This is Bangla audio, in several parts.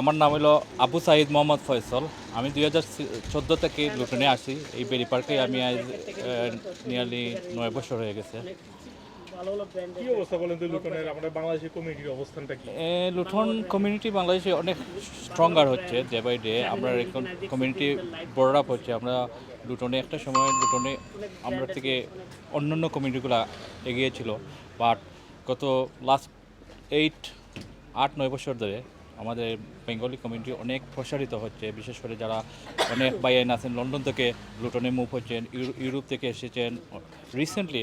আমার নাম হলো আবু সাইদ মোহাম্মদ ফয়সল। আমি দুই হাজার চোদ্দ থেকে লুটনে আসি। এই বেরি পার্কে আমি আজ নিয়ারলি নয় বছর হয়ে গেছে। লুঠন কমিউনিটি বাংলাদেশে অনেক স্ট্রঙ্গার হচ্ছে ডে বাই ডে আমরা এখন কমিউনিটি বড় আপ হচ্ছে। আমরা লুটনে একটা সময় লুটনে আমরা থেকে অন্যান্য কমিউনিটিগুলো এগিয়েছিল বাট গত লাস্ট এইট আট নয় বছর ধরে আমাদের বেঙ্গলি কমিউনিটি অনেক প্রসারিত হচ্ছে বিশেষ করে যারা অনেক বাইন আছেন লন্ডন থেকে লুটনে মুভ হচ্ছেন ইউরোপ থেকে এসেছেন রিসেন্টলি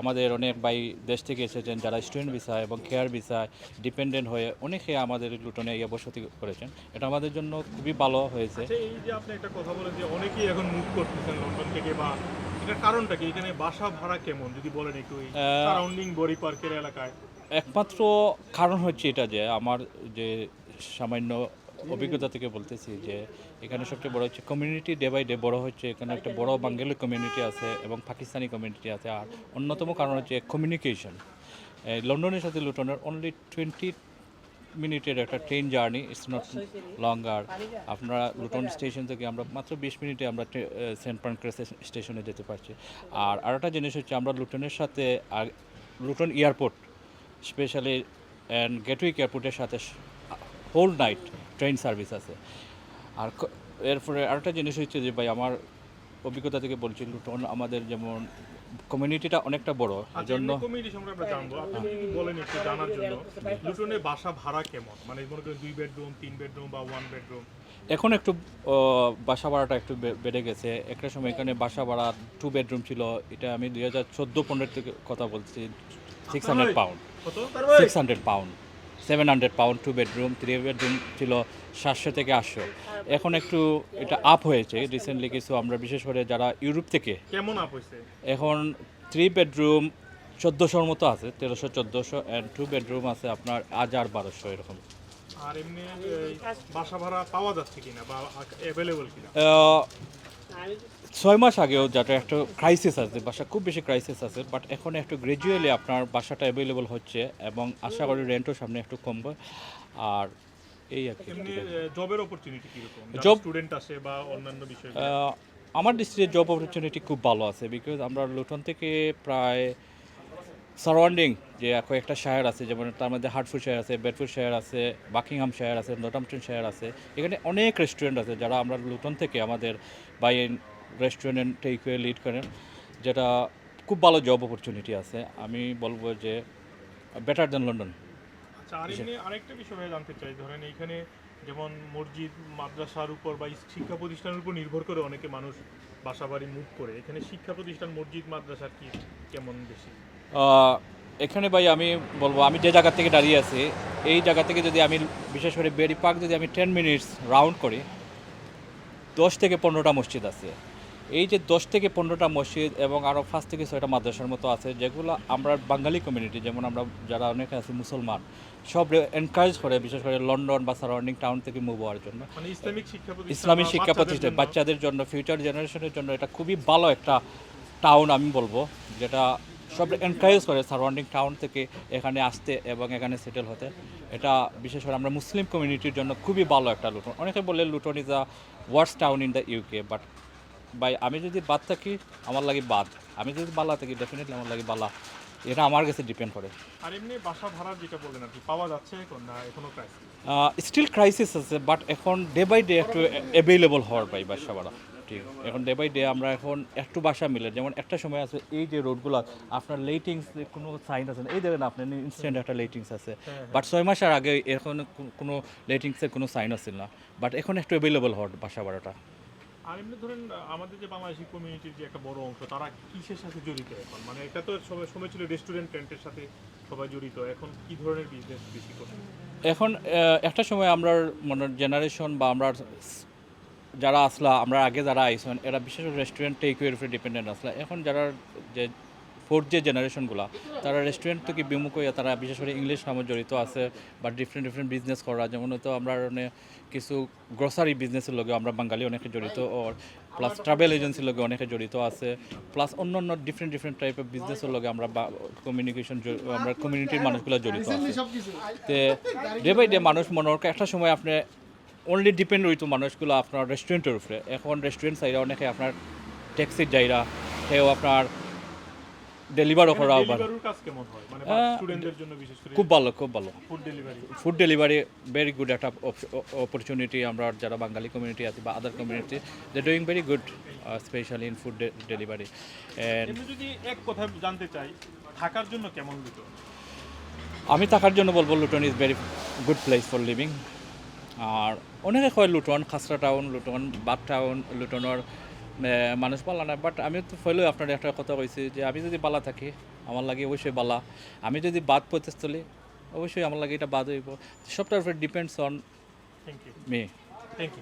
আমাদের অনেক বাই দেশ থেকে এসেছেন যারা স্টুডেন্ট ভিসা এবং কেয়ার ভিসায় ডিপেন্ডেন্ট হয়ে অনেকে আমাদের লুটনে ইয়ে বসতি করেছেন। এটা আমাদের জন্য খুবই ভালো হয়েছে। আচ্ছা এই যে আপনি একটা কথা বলেন যে অনেকেই এখন মুভ করতেছেন লন্ডন থেকে বা এটার কারণটা কি? এখানে বাসা ভাড়া কেমন? যদি বলেন একটু সারাউন্ডিং বড়ি পার্কের এলাকায়। একমাত্র কারণ হচ্ছে এটা যে আমার যে সামান্য অভিজ্ঞতা থেকে বলতেছি যে এখানে সবচেয়ে বড় হচ্ছে কমিউনিটি ডে বাই ডে বড় হচ্ছে। এখানে একটা বড় বাঙ্গালি কমিউনিটি আছে এবং পাকিস্তানি কমিউনিটি আছে। আর অন্যতম কারণ হচ্ছে কমিউনিকেশন লন্ডনের সাথে লুটনের অনলি টোয়েন্টি মিনিটের একটা train journey it's not longer আপনারা লুটন স্টেশন থেকে আমরা মাত্র বিশ মিনিটে আমরা সেন্ট পানক্রেস স্টেশনে যেতে পারছি। আর আরেকটা জিনিস হচ্ছে আমরা লুটনের সাথে আর Luton airport specially and Gatwick এয়ারপোর্টের সাথে হোল নাইট ট্রেন সার্ভিস আছে। আর এরপরে আরেকটা জিনিস হচ্ছে যে ভাই আমার অভিজ্ঞতা থেকে বলছি লুটন আমাদের যেমন কমিউনিটিটা অনেকটা বড় আচ্ছা জন্য কমিউনিটি সম্পর্কে আমরা জানব। আপনি বলেন একটু জানার জন্য লুটনে বাসা ভাড়া কেমন? মানে মনে করেন দুই বেডরুম তিন বেডরুম বা ওয়ান বেডরুম এখন একটু বাসা ভাড়াটা একটু বে- বেড়ে গেছে। একটা সময় এখানে বাসা ভাড়া টু বেডরুম ছিল এটা আমি দুই হাজার চোদ্দ পনেরো থেকে কথা বলছি six hundred pound six hundred pound seven hundred pound two bedroom three bedroom ছিল সাতশো থেকে আটশো। এখন একটু এটা আপ হয়েছে। রিসেন্টলি কিছু আমরা বিশেষ করে যারা ইউরোপ থেকে কেমন আপ হয়েছে? এখন থ্রি বেডরুম চোদ্দোশোর মতো আছে তেরোশো চোদ্দোশো অ্যান্ড টু বেডরুম আছে আপনার হাজার বারোশো এরকম। আর এমনি বাসা ভাড়া পাওয়া যাচ্ছে কিনা বা অ্যাভেলেবল কিনা? ছয় মাস আগেও যেটা একটা ক্রাইসিস আছে বাসা খুব বেশি ক্রাইসিস আছে বাট এখন একটু গ্রাজুয়ালি আপনার বাসাটা অ্যাভেলেবল হচ্ছে এবং আশা করি রেন্টও সামনে একটু কমবে। আর এই আর কি। জবের অপরচুনিটি Job- স্টুডেন্ট আসে বা অন্যান্য বিষয় আমার দৃষ্টিতে জব অপরচুনিটি খুব ভালো আছে বিকজ আমরা লুটন থেকে প্রায় সারাউন্ডিং যে কয়েকটা শহর আছে যেমন তার মধ্যে হার্টফুল শহর আছে বেডফুল শহর আছে বাকিংহাম শহর আছে নটামটন শহর আছে এখানে অনেক রেস্টুরেন্ট আছে যারা আমরা লুটন থেকে আমাদের বাই রেস্টুরেন্ট টেকওয়ে লিড করেন যেটা খুব ভালো জব অপরচুনিটি আছে। আমি বলব যে বেটার দেন লন্ডন আচ্ছা আরেকটা বিষয় জানতে চাই। ধরেন এইখানে যেমন মসজিদ মাদ্রাসার উপর বা শিক্ষা প্রতিষ্ঠানের উপর নির্ভর করে অনেকে মানুষ বাসা বাড়ি মুভ করে। এখানে শিক্ষা প্রতিষ্ঠান মসজিদ মাদ্রাসার কি কেমন বেশি? এখানে ভাই আমি বলব আমি যে জায়গা থেকে দাঁড়িয়ে আছি এই জায়গা থেকে যদি আমি বিশেষ করে বেরি পার্ক যদি আমি টেন মিনিটস রাউন্ড করি দশ থেকে পনেরোটা মসজিদ আছে। এই যে দশ থেকে পনেরোটা মসজিদ এবং আরও পাঁচ থেকে ছয়টা মাদ্রাসার মতো আছে যেগুলো আমরা বাঙালি কমিউনিটি যেমন আমরা যারা অনেকে আছি মুসলমান সব এনকারেজ করে বিশেষ করে লন্ডন বা সারাউন্ডিং টাউন থেকে মুভ হওয়ার জন্য। মানে ইসলামিক শিক্ষা প্রতিষ্ঠান বাচ্চাদের জন্য? ফিউচার জেনারেশনের জন্য এটা খুবই ভালো একটা টাউন আমি বলব যেটা সব এনকারেজ করে সারাউন্ডিং টাউন থেকে এখানে আসতে এবং এখানে সেটেল হতে। এটা বিশেষ করে আমরা মুসলিম কমিউনিটির জন্য খুবই ভালো একটা লুটন অনেকে বলে Luton is a worse town in the UK but by আমি যদি বাদ থাকি আমার লাগে বাদ। আমি যদি বালা থাকি ডেফিনেটলি আমার লাগে বালা। এটা আমার কাছে ডিপেন্ড করে। আর এমনি বাসা ভাড়া যেটা বলেন আর কি পাওয়া যাচ্ছে এখন না এখনও ক্রাইসিস স্টিল ক্রাইসিস আছে বাট এখন ডে বাই ডে একটু অ্যাভেলেবল হওয়ার পাই বাসা ভাড়া। ঠিক। এখন ডে বাই ডে আমরা এখন একটু বাসা মিলে। যেমন একটা সময় আছে এই যে রোডগুলো আপনার লেটিংস কোনো সাইন আছে না। এই দেখেন আপনার ইনস্ট্যান্ট একটা লেটিংস আছে। বাট ছয় মাসের আগে এখন কোনো লেটিংসের কোনো সাইন আছে না। বাট এখন একটু অ্যাভেলেবল হওয়ার বাসা ভাড়াটা। আর এমনি ধরেন আমাদের যে বাংলাদেশি কমিউনিটির যে একটা বড় অংশ, তারা কিসের সাথে জড়িত এখন? মানে এটা তো সবাই সময় ছিল রেস্টুরেন্ট টেন্টের সাথে সবাই জড়িত। এখন কি ধরনের বিজনেস বেশি করছে? এখন একটা সময় আমরা মানে জেনারেশন বা আমরা যারা আসলা, আমরা আগে যারা আইসন, এরা বিশেষ করে রেস্টুরেন্ট টেকওয়ের উপরে ডিপেন্ডেন্ট আসলা। এখন যারা যে ফোর্থ যে জেনারেশনগুলো তারা রেস্টুরেন্ট থেকে বিমুখ হয়ে তারা বিশেষ করে ইংলিশ নামে জড়িত আছে বা ডিফারেন্ট ডিফারেন্ট বিজনেস করা যেমন হয়তো আমরা অনেক কিছু গ্রসারি বিজনেসের লগে আমরা বাঙালি অনেকে জড়িত ওর প্লাস ট্রাভেল এজেন্সির লগে অনেকে জড়িত আছে প্লাস অন্য অন্য ডিফারেন্ট ডিফারেন্ট টাইপের বিজনেসের লগে আমরা কমিউনিকেশন আমরা কমিউনিটির মানুষগুলো জড়িত আছে। তে ডে বাই ডে মানুষ মনে একটা সময় আপনি অনলি ডিপেন্ড হইতো মানুষগুলো আপনার রেস্টুরেন্টের উপরে। এখন রেস্টুরেন্ট সাইডে অনেকে আপনার ট্যাক্সির যাইরা সেও আপনার ডেলিভারও করা আবার করে? খুব ভালো খুব ভালো। ফুড ডেলিভারি ভেরি গুড একটা অপরচুনিটি আমরা যারা বাঙালি কমিউনিটি আছে বা other community they doing very good specially in food delivery যদি এক কথা জানতে চাই থাকার জন্য কেমন আমি থাকার জন্য বলব Luton is very good place for living আর অনেকে কয় লুটন খাসরা টাউন লুটন বাদ টাউন লুটনের মানুষ পালা না বাট আমি তো ফেলেও আপনার একটা কথা কইছি যে আমি যদি বালা থাকি আমার লাগে অবশ্যই বালা আমি যদি বাদ পড়তে চলি অবশ্যই আমার লাগে এটা বাদ হইব। সবটার উপরে depends on thank you me thank you